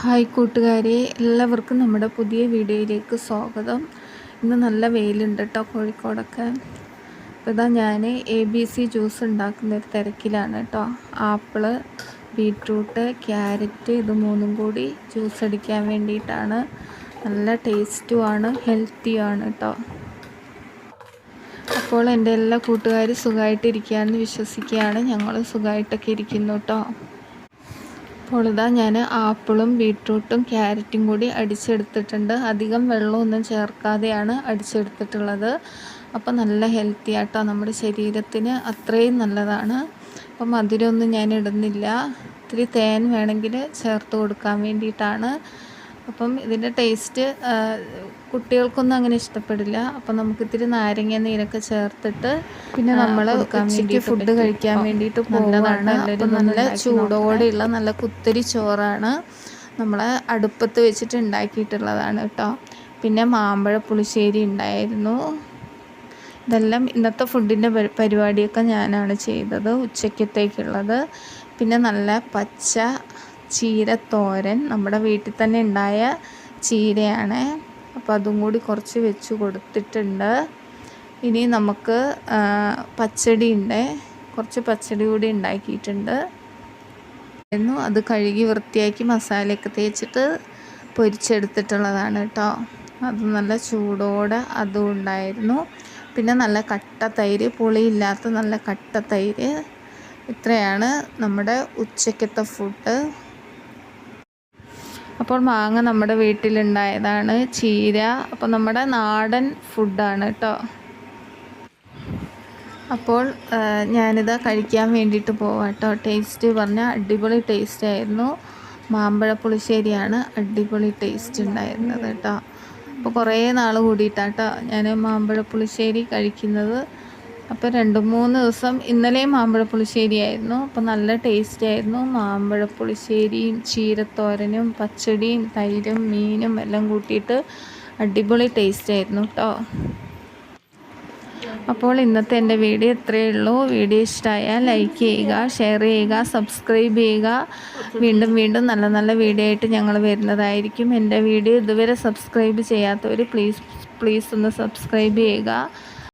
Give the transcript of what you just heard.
Hi കൂട്ടുകാരെ എല്ലാവർക്കും നമ്മുടെ പുതിയ വീഡിയോയിലേക്ക് സ്വാഗതം. ഇന്ന് നല്ല വെയിലുണ്ട് കേട്ടോ കോഴിക്കോടൊക്കെ. അപ്പോൾ ഇതാ ഞാൻ എ ബി സി ജ്യൂസ് ഉണ്ടാക്കുന്ന ഒരു തിരക്കിലാണ് കേട്ടോ ആപ്പിൾ ബീട്രൂട്ട് ക്യാരറ്റ് ഇത് മൂന്നും കൂടി ജ്യൂസ് അടിക്കാൻ വേണ്ടിയിട്ടാണ്. നല്ല ടേസ്റ്റുമാണ് ഹെൽത്തിയുമാണ് കേട്ടോ അപ്പോൾ എന്റെ എല്ലാ കൂട്ടുകാരും സുഖമായിട്ടിരിക്കുകയാണെന്ന് വിശ്വസിക്കുകയാണ്. ഞങ്ങൾ സുഖമായിട്ടൊക്കെ ഇരിക്കുന്നു കേട്ടോ അപ്പോൾ ഇതാ ഞാൻ ആപ്പിളും ബീട്രൂട്ടും ക്യാരറ്റും കൂടി അടിച്ചെടുത്തിട്ടുണ്ട്. അധികം വെള്ളമൊന്നും ചേർക്കാതെയാണ് അടിച്ചെടുത്തിട്ടുള്ളത്. അപ്പോൾ നല്ല ഹെൽത്തി ആട്ടോ നമ്മുടെ ശരീരത്തിന്. അത്രയും നല്ലതാണ്. അപ്പം മധുരമൊന്നും ഞാൻ ഇടുന്നില്ല. ഇത്തിരി തേൻ വേണമെങ്കിൽ ചേർത്ത് കൊടുക്കാൻ വേണ്ടിയിട്ടാണ്. അപ്പം ഇതിന്റെ ടേസ്റ്റ് കുട്ടികൾക്കൊന്നും അങ്ങനെ ഇഷ്ടപ്പെടില്ല. അപ്പം നമുക്ക് ഇത്തിരി നാരങ്ങ നീരൊക്കെ ചേർത്തിട്ട് പിന്നെ നമ്മൾ ഉച്ചയ്ക്ക് ഫുഡ് കഴിക്കാൻ വേണ്ടിയിട്ട് പോകുന്നതാണ് നല്ല ചൂടോടെയുള്ള നല്ല കുത്തരി ചോറാണ് നമ്മൾ അടുപ്പത്ത് വെച്ചിട്ട് ഉണ്ടാക്കിയിട്ടുള്ളതാണ് കേട്ടോ. പിന്നെ മാമ്പഴ പുളിശ്ശേരി ഉണ്ടായിരുന്നു. ഇതെല്ലാം ഇന്നത്തെ ഫുഡിന്റെ പരിപാടിയൊക്കെ ഞാനാണ് ചെയ്തത് ഉച്ചക്കത്തേക്കുള്ളത് പിന്നെ നല്ല പച്ച ചീരത്തോരൻ നമ്മുടെ വീട്ടിൽ തന്നെ ഉണ്ടായ ചീരയാണ്. അപ്പോൾ അതും കൂടി കുറച്ച് വെച്ച് കൊടുത്തിട്ടുണ്ട്. ഇനി നമുക്ക് പച്ചടി ഉണ്ട്. കുറച്ച് പച്ചടി കൂടി ഉണ്ടാക്കിയിട്ടുണ്ട്. അത് കഴുകി വൃത്തിയാക്കി മസാലയൊക്കെ തേച്ചിട്ട് പൊരിച്ചെടുത്തിട്ടുള്ളതാണ് കേട്ടോ. അത് നല്ല ചൂടോടെ അതും ഉണ്ടായിരുന്നു. പിന്നെ നല്ല കട്ട തൈര് പുളിയില്ലാത്ത നല്ല കട്ട തൈര്. ഇത്രയാണ് നമ്മുടെ ഉച്ചക്കത്തെ ഫുഡ് അപ്പോൾ മാങ്ങ നമ്മുടെ വീട്ടിലുണ്ടായതാണ് ചീര. അപ്പോൾ നമ്മുടെ നാടൻ ഫുഡാണ് കേട്ടോ അപ്പോൾ ഞാനിത് കഴിക്കാൻ വേണ്ടിയിട്ട് പോവാം കേട്ടോ ടേസ്റ്റ് പറഞ്ഞാൽ അടിപൊളി ടേസ്റ്റ് ആയിരുന്നു. മാമ്പഴ പുളിശ്ശേരിയാണ് അടിപൊളി ടേസ്റ്റ് ഉണ്ടായിരുന്നത് കേട്ടോ അപ്പോൾ കുറേ നാൾ കൂടിയിട്ടാട്ടോ ഞാൻ മാമ്പഴ പുളിശ്ശേരി കഴിക്കുന്നത്. അപ്പോൾ രണ്ട് മൂന്ന് ദിവസം ഇന്നലെയും മാമ്പഴപ്പുളിശ്ശേരി ആയിരുന്നു അപ്പോൾ നല്ല ടേസ്റ്റ് ആയിരുന്നു. മാമ്പഴപ്പുളിശ്ശേരിയും ചീരത്തോരനും പച്ചടിയും തൈരും മീനും എല്ലാം കൂട്ടിയിട്ട് അടിപൊളി ടേസ്റ്റ് ആയിരുന്നു കേട്ടോ അപ്പോൾ ഇന്നത്തെ എന്റെ വീഡിയോ ഇത്രയേ ഉള്ളൂ. വീഡിയോ ഇഷ്ടമായാൽ ലൈക്ക് ചെയ്യുക ഷെയർ ചെയ്യുക സബ്സ്ക്രൈബ് ചെയ്യുക. വീണ്ടും വീണ്ടും നല്ല നല്ല വീഡിയോ ആയിട്ട് ഞങ്ങൾ വരുന്നതായിരിക്കും. എന്റെ വീഡിയോ ഇതുവരെ സബ്സ്ക്രൈബ് ചെയ്യാത്തവർ പ്ലീസ് പ്ലീസ് ഒന്ന് സബ്സ്ക്രൈബ് ചെയ്യുക.